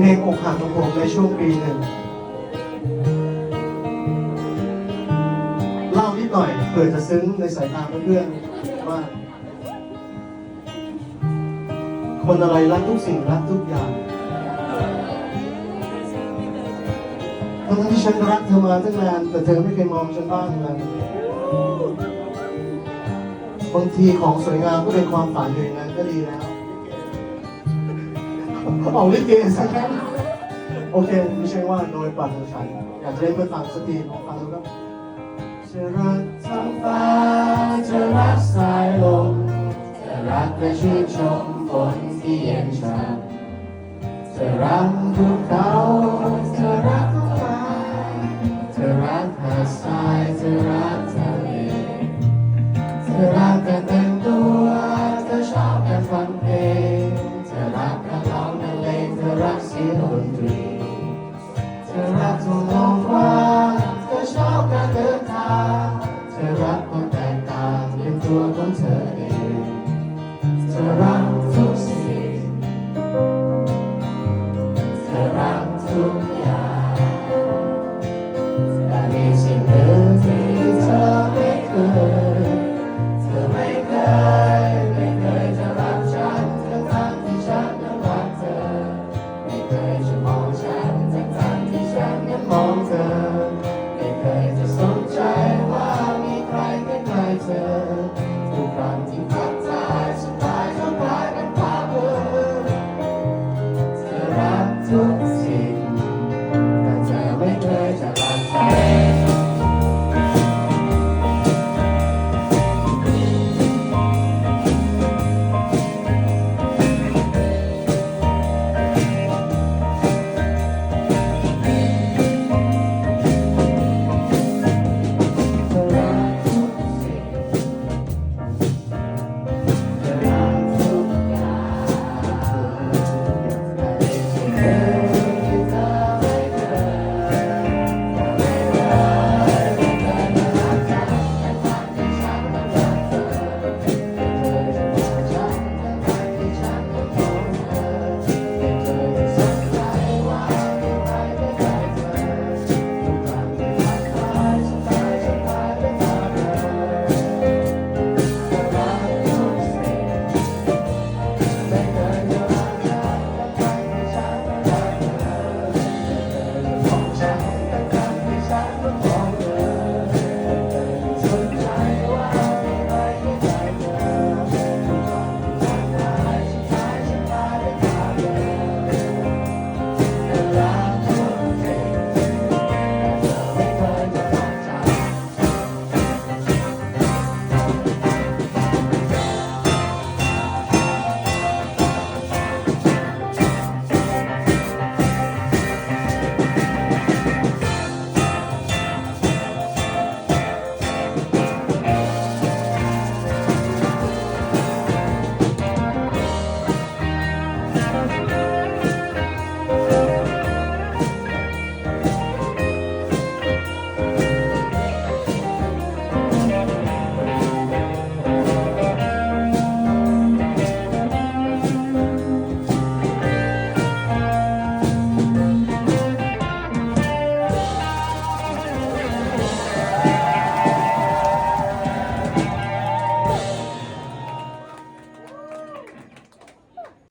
เป็นเพลงอกหักของผมในช่วงปีหนึ่งเล่านิดหน่อยเผื่อจะซึ้งในสายตาเพื่อนๆว่า คนอะไรรักทุกสิ่งรักทุกอย่างทั้งที่ฉันรักเธอมาตั้งนานแต่เธอไม่เคยมองฉันบ้างเลยบางทีของสวยงามก็เป็นความฝันอยู่อย่างนั้นก็ดีแล้ว เอาลิเกสักครั้งโอเค ไม่ใช่ว่าโดยปากของฉันอยากจะได้เพื่อฟังสตรีลองฟังแล้วก็จะรักท้งฟ้าจะรักสายลมจะรักและชื่นชมฝนที่เย็นชาจะรัก เธ